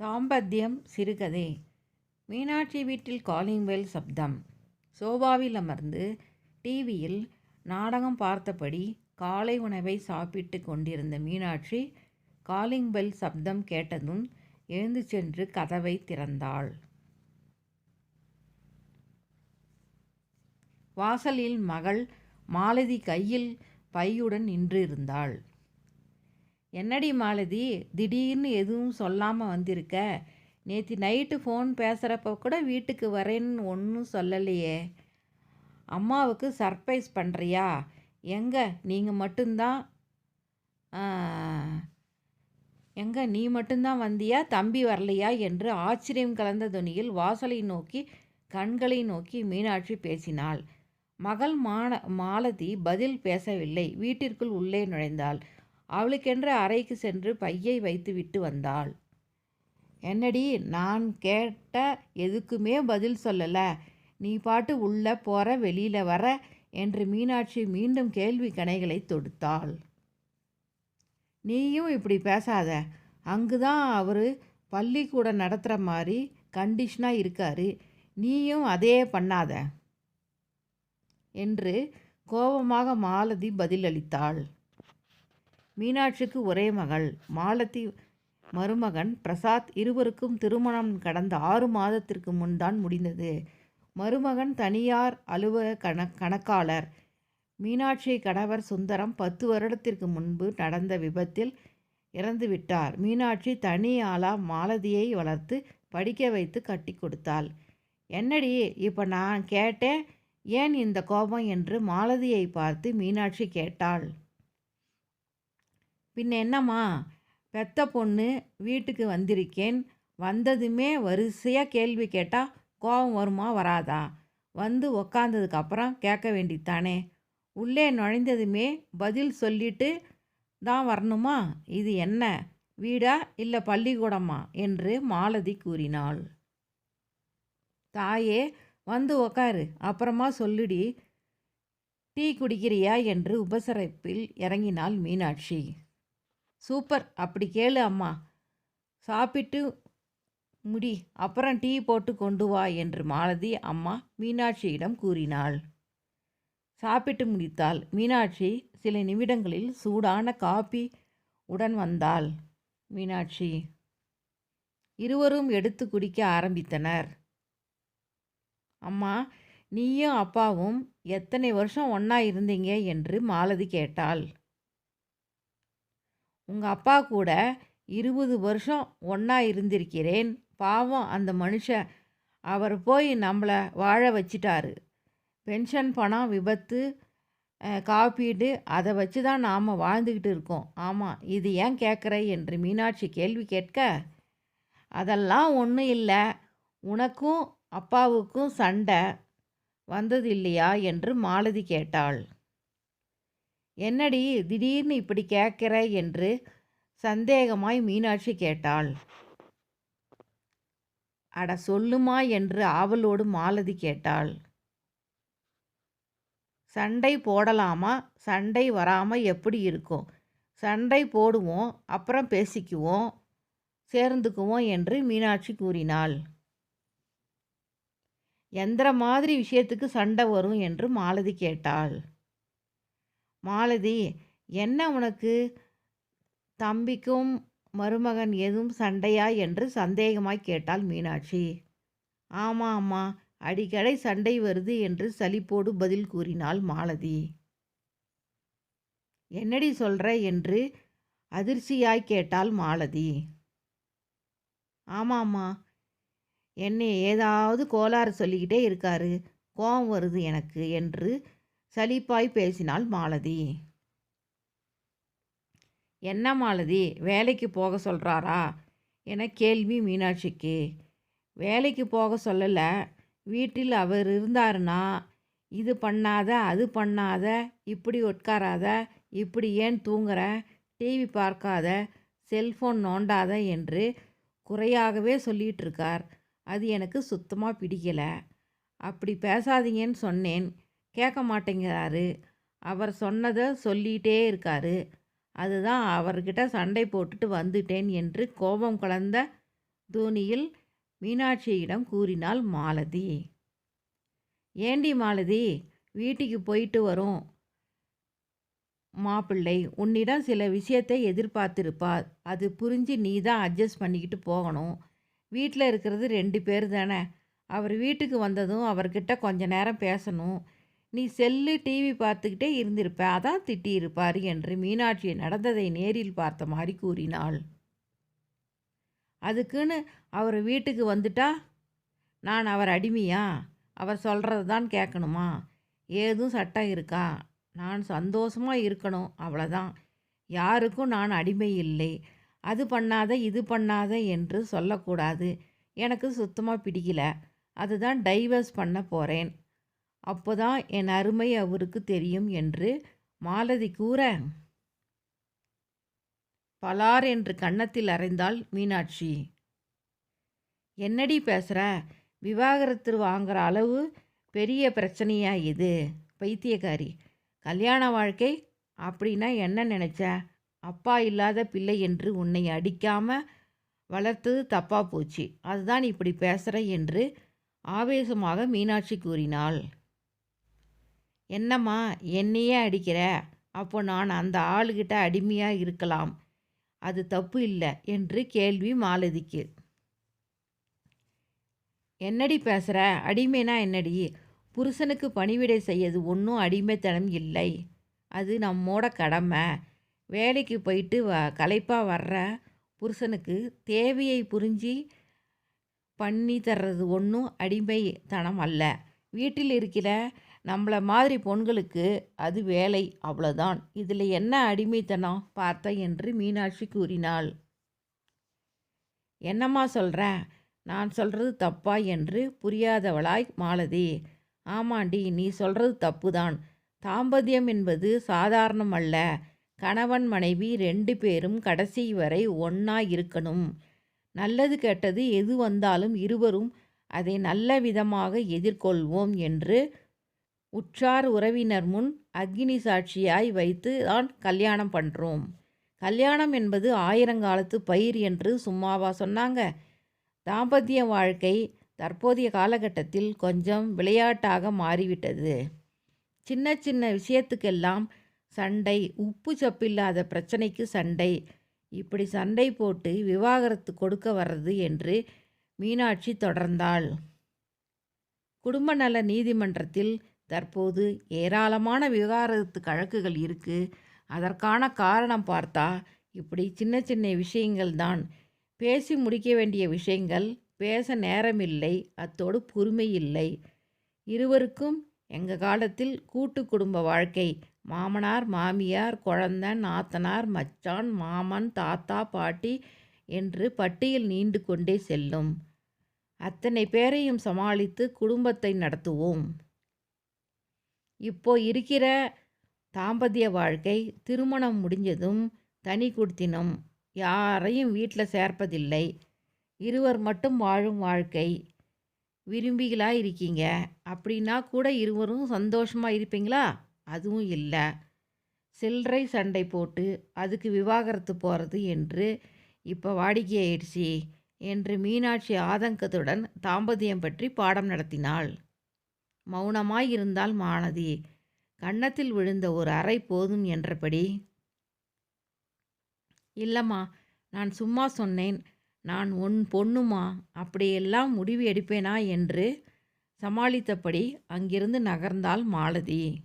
தாம்பத்தியம் சிறுகதை. மீனாட்சி வீட்டில் calling bell சப்தம். சோபாவில் அமர்ந்து டிவியில் நாடகம் பார்த்தபடி காலை உணவை சாப்பிட்டு கொண்டிருந்த மீனாட்சி காலிங் பெல் சப்தம் கேட்டதும் எழுந்து சென்று கதவை திறந்தாள். வாசலில் மகள் மாலதி கையில் பையுடன் நின்றிருந்தாள் என்னடி மாலதி திடீர்னு எதுவும் சொல்லாமல் வந்திருக்க? நேற்று நைட்டு ஃபோன் பேசுகிறப்ப கூட வீட்டுக்கு வரேன்னு ஒன்றும் சொல்லலையே. அம்மாவுக்கு சர்ப்ரைஸ் பண்ணுறியா எங்கே நீங்கள் மட்டும்தான்? எங்கே நீ மட்டும்தான் வந்தியா? தம்பி வரலையா? என்று ஆச்சரியம் கலந்த துணியில் வாசலை நோக்கி கண்களை நோக்கி மீனாட்சி பேசினாள். மகள் மான மாலதி பதில் பேசவில்லை. வீட்டிற்குள் உள்ளே நுழைந்தாள். அவளுக்கென்று அறைக்கு சென்று பையை வைத்து விட்டு வந்தாள். என்னடி நான் கேட்ட எதுக்குமே பதில் சொல்லலை. நீ பாட்டு உள்ளே போகிற வெளியில் வர என்று மீனாட்சி மீண்டும் கேள்வி கணைகளை தொடுத்தாள். நீயும் இப்படி பேசாத. அங்கு தான் அவர் பள்ளிக்கூடம் நடத்துகிற மாதிரி கண்டிஷனாக இருக்காரு. நீயும் அதே பண்ணாத என்று கோபமாக மாலதி பதிலளித்தாள். மீனாட்சிக்கு ஒரே மகள். மாலதி மருமகன் பிரசாத் இருவருக்கும் திருமணம் கடந்த ஆறு மாதத்திற்கு முன்தான் முடிந்தது. மருமகன் தனியார் அலுவலக கண கணக்காளர். மீனாட்சி கணவர் சுந்தரம் பத்து வருடத்திற்கு முன்பு நடந்த விபத்தில் இறந்துவிட்டார் மீனாட்சி தனி ஆளா மாலதியை வளர்த்து படிக்க வைத்து கட்டி கொடுத்தாள். என்னடி இப்போ நான் கேட்டேன் ஏன் இந்த கோபம் என்று மாலதியை பார்த்து மீனாட்சி கேட்டாள். பின்ன என்னம்மா? பெத்த பொண்ணு வீட்டுக்கு வந்திருக்கேன். வந்ததுமே வரிசையாக கேள்வி கேட்டால் கோபம் வருமா வராதா? வந்து உக்காந்ததுக்கப்புறம் கேட்க வேண்டித்தானே? உள்ளே நுழைந்ததுமே பதில் சொல்லிட்டு தான் வரணுமா? இது என்ன? வீடா இல்லை பள்ளிக்கூடமா? என்று மாலதி கூறினாள். தாயே வந்து உக்காரு. அப்புறமா சொல்லுடி. டீ குடிக்கிறியா? என்று உபசரிப்பில் இறங்கினாள் மீனாட்சி. சூப்பர். அப்படி கேளு அம்மா. சாப்பிட்டு முடி. அப்புறம் டீ போட்டு கொண்டு வா என்று மாலதி அம்மா மீனாட்சியிடம் கூறினாள். சாப்பிட்டு முடித்தாள். மீனாட்சி சில நிமிடங்களில் சூடான காபி உடன் வந்தாள். மீனாட்சி இருவரும் எடுத்து குடிக்க ஆரம்பித்தனர். அம்மா நீயும் அப்பாவும் எத்தனை வருஷம் ஒன்றா இருந்தீங்க? என்று மாலதி கேட்டாள். உங்கள் அப்பா கூட இருபது வருஷம் ஒன்றா இருந்திருக்கிறேன். பாவம் அந்த மனுஷன். அவர் போய் நம்மளை வாழ வச்சிட்டாரு. பென்ஷன் பணம் விபத்து காப்பீடு அதை வச்சு தான் நாம் வாழ்ந்துக்கிட்டு இருக்கோம். ஆமாம் இது ஏன் கேட்குற என்று மீனாட்சி கேள்வி கேட்க அதெல்லாம் ஒன்றும் இல்லை. உனக்கும் அப்பாவுக்கும் சண்டை வந்தது இல்லையா? என்று மாலதி கேட்டாள். என்னடி திடீர்னு இப்படி கேட்கிற என்று சந்தேகமாய் மீனாட்சி கேட்டாள். அட சொல்லுமா என்று ஆவலோடு மாலதி கேட்டாள். சண்டை போடலாமா? சண்டை வராமல் எப்படி இருக்கும்? சண்டை போடுவோம் அப்புறம் பேசிக்குவோம் சேர்ந்துக்குவோம் என்று மீனாட்சி கூறினாள். எந்திர மாதிரி விஷயத்துக்கு சண்டை வரும் என்று மாலதி கேட்டாள். மாலதி என்ன உனக்கு? தம்பிக்கும் மருமகன் எதுவும் சண்டையா? என்று சந்தேகமாய் கேட்டாள் மீனாட்சி. ஆமாம் அம்மா அடிக்கடி சண்டை வருது என்று சலிப்போடு பதில் கூறினாள் மாலதி. என்னடி சொல்கிற என்று அதிர்ச்சியாய் கேட்டாள் மாலதி. ஆமாம்மா என்னை ஏதாவது கோளாறு சொல்லிக்கிட்டே இருக்காரு. கோபம் வருது எனக்கு என்று சலிப்பாய் பேசினாள் மாலதி. என்ன மாலதி வேலைக்கு போக சொல்கிறாரா என கேள்வி மீனாட்சிக்கு. வேலைக்கு போக சொல்லலை. வீட்டில் அவர் இருந்தாருன்னா இது பண்ணாத அது பண்ணாத இப்படி உட்காராத இப்படி ஏன் தூங்குற டிவி பார்க்காத செல்ஃபோன் நோண்டாத என்று குறையாகவே சொல்லிகிட்டு இருக்கார். அது எனக்கு சுத்தமாக பிடிக்கலை. அப்படி பேசாதீங்கன்னு சொன்னேன். கேட்க மாட்டேங்கிறாரு. அவர் சொன்னதை சொல்லிகிட்டே இருக்காரு. அதுதான் அவர்கிட்ட சண்டை போட்டுட்டு வந்துட்டேன் என்று கோபம் கலந்த தோனியில் மீனாட்சியிடம் கூறினாள் மாலதி. ஏண்டி மாலதி வீட்டுக்கு போயிட்டு வரும். மாப்பிள்ளை உன்னிடம் சில விஷயத்தை எதிர்பார்த்திருப்பார். அது புரிஞ்சு நீ தான் அட்ஜஸ்ட் பண்ணிக்கிட்டு போகணும். வீட்டில் இருக்கிறது ரெண்டு பேர் தானே. அவர் வீட்டுக்கு வந்ததும் அவர்கிட்ட கொஞ்ச நேரம் பேசணும். நீ செல்லு டிவி பார்த்துக்கிட்டே இருந்திருப்ப அதான் திட்டியிருப்பார் என்று மீனாட்சி நடந்ததை நேரில் பார்த்த மாதிரி கூறினாள். அதுக்குன்னு அவர் வீட்டுக்கு வந்துட்டா? நான் அவர் அடிமையா? அவர் சொல்கிறது தான் கேட்கணுமா ஏதும் சட்டம் இருக்கா? நான் சந்தோஷமாக இருக்கணும் அவ்வளோதான் யாருக்கும் நான் அடிமை இல்லை. அது பண்ணாத இது பண்ணாத என்று சொல்லக்கூடாது. எனக்கு சுத்தமாக பிடிக்கல. அதுதான் டைவர்ஸ் பண்ண போகிறேன் அப்போதான் என் அருமை அவருக்கு தெரியும் என்று மாலதி கூற பலார் என்று கன்னத்தில் அறைந்தாள் மீனாட்சி. என்னடி பேசுகிற விவாகரத்து வாங்குற அளவு பெரிய பிரச்சனையா இது? பைத்தியக்காரி. கல்யாண வாழ்க்கை அப்படின்னா என்ன நினச்ச? அப்பா இல்லாத பிள்ளை என்று உன்னை அடிக்காம வளர்த்தது தப்பா போச்சு. அதுதான் இப்படி பேசுகிற என்று ஆவேசமாக மீனாட்சி கூறினாள். என்னம்மா என்னையே அடிக்கிற? அப்போ நான் அந்த ஆளுகிட்ட அடிமையாக இருக்கலாம். அது தப்பு இல்லை என்று கேள்வி மாலதிக்கு. என்னடி பேசுகிற அடிமைனா என்னடி? புருஷனுக்கு பணிவிடை செய்யது ஒன்றும் அடிமைத்தனம் இல்லை. அது நம்மோட கடமை. வேலைக்கு போயிட்டு வ களைப்பாக வர்ற புருஷனுக்கு தேவையை புரிஞ்சு பண்ணி தர்றது ஒன்றும் அடிமைத்தனம் அல்ல. வீட்டில் இருக்கிற நம்மளை மாதிரி பொண்களுக்கு அது வேலை அவ்வளோதான் இதில் என்ன அடிமைத்தனம்? பார்த்த என்று மீனாட்சி கூறினாள். என்னம்மா சொல்கிறேன் நான் சொல்கிறது தப்பா என்று புரியாதவளாய் மாலதி. ஆமாண்டி நீ சொல்கிறது தப்புதான். தாம்பத்தியம் என்பது சாதாரணம் அல்ல. கணவன் மனைவி ரெண்டு பேரும் கடைசி வரை ஒன்றா இருக்கணும். நல்லது கெட்டது எது வந்தாலும் இருவரும் அதை நல்ல விதமாக எதிர்கொள்வோம் என்று உற்றார் உறவினர் முன் அக்னி சாட்சியாய் வைத்து தான் கல்யாணம் பண்ணுறோம் கல்யாணம் என்பது ஆயிரங்காலத்து பயிர் என்று சும்மாவா சொன்னாங்க. தாம்பத்திய வாழ்க்கை தற்போதைய காலகட்டத்தில் கொஞ்சம் விளையாட்டாக மாறிவிட்டது. சின்ன சின்ன விஷயத்துக்கெல்லாம் சண்டை உப்பு சப்பில்லாத பிரச்சனைக்கு சண்டை இப்படி சண்டை போட்டு விவாகரத்து கொடுக்க வர்றது என்று மீனாட்சி தொடர்ந்தாள். குடும்ப நல நீதிமன்றத்தில் தற்போது ஏராளமான விவகாரத்து கழக்குகள் இருக்குது அதற்கான காரணம் பார்த்தா இப்படி சின்ன சின்ன விஷயங்கள் தான். பேசி முடிக்க வேண்டிய விஷயங்கள் பேச நேரமில்லை அத்தோடு பொறுமை இல்லை. இருவருக்கும் எங்கள் காலத்தில் கூட்டு குடும்ப வாழ்க்கை. மாமனார் மாமியார் குழந்தன் நாத்தனார் மச்சான் மாமன் தாத்தா பாட்டி என்று பட்டியல் நீண்டு கொண்டே செல்லும். அத்தனை பேரையும் சமாளித்து குடும்பத்தை நடத்துவோம். இப்போ இருக்கிற தாம்பத்திய வாழ்க்கை திருமணம் முடிஞ்சதும் தனி குடித்தினம். யாரையும் வீட்டில் சேர்ப்பதில்லை. இருவர் மட்டும் வாழும் வாழ்க்கை. விரும்பிகளாக இருக்கீங்க. அப்படின்னா கூட இருவரும் சந்தோஷமாக இருப்பீங்களா? அதுவும் இல்லை. சில்லறை சண்டை போட்டு அதுக்கு விவாகரத்து போகிறது என்று இப்போ வாடிக்கையாயிடுச்சு என்று மீனாட்சி ஆதங்கத்துடன் தாம்பத்தியம் பற்றி பாடம் நடத்தினாள். மௌனமாயிருந்தாள் இருந்தால் கன்னத்தில் விழுந்த ஒரு அறை போதும் என்றபடி. இல்லைம்மா நான் சும்மா சொன்னேன். நான் உன் பொண்ணுமா? அப்படியெல்லாம் முடிவு எடுப்பேனா? என்று சமாளித்தபடி அங்கிருந்து நகர்ந்தாள் மாலதி.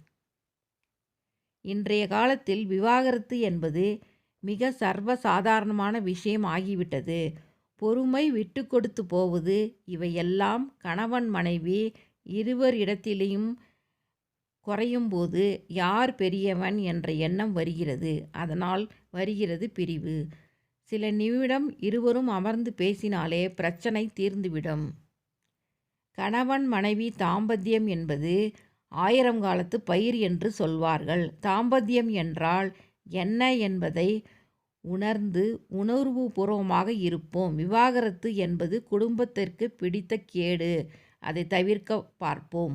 இன்றைய காலத்தில் விவாகரத்து என்பது மிக சர்வசாதாரணமான விஷயம் ஆகிவிட்டது. பொறுமை விட்டு கொடுத்து போவது இவையெல்லாம் கணவன் மனைவி இருவர் இடத்திலேயும் குறையும்போது யார் பெரியவன் என்ற எண்ணம் வருகிறது. அதனால் வருகிறது பிரிவு. சில நிமிடம் இருவரும் அமர்ந்து பேசினாலே பிரச்சனை தீர்ந்துவிடும். கணவன் மனைவி தாம்பத்தியம் என்பது ஆயிரம் காலத்து பயிர் என்று சொல்வார்கள். தாம்பத்தியம் என்றால் என்ன என்பதை உணர்ந்து உணர்வு பூர்வமாக இருப்போம். விவாகரத்து என்பது குடும்பத்திற்கு பிடித்த கேடு. அதை தவிர்க்க பார்ப்போம்.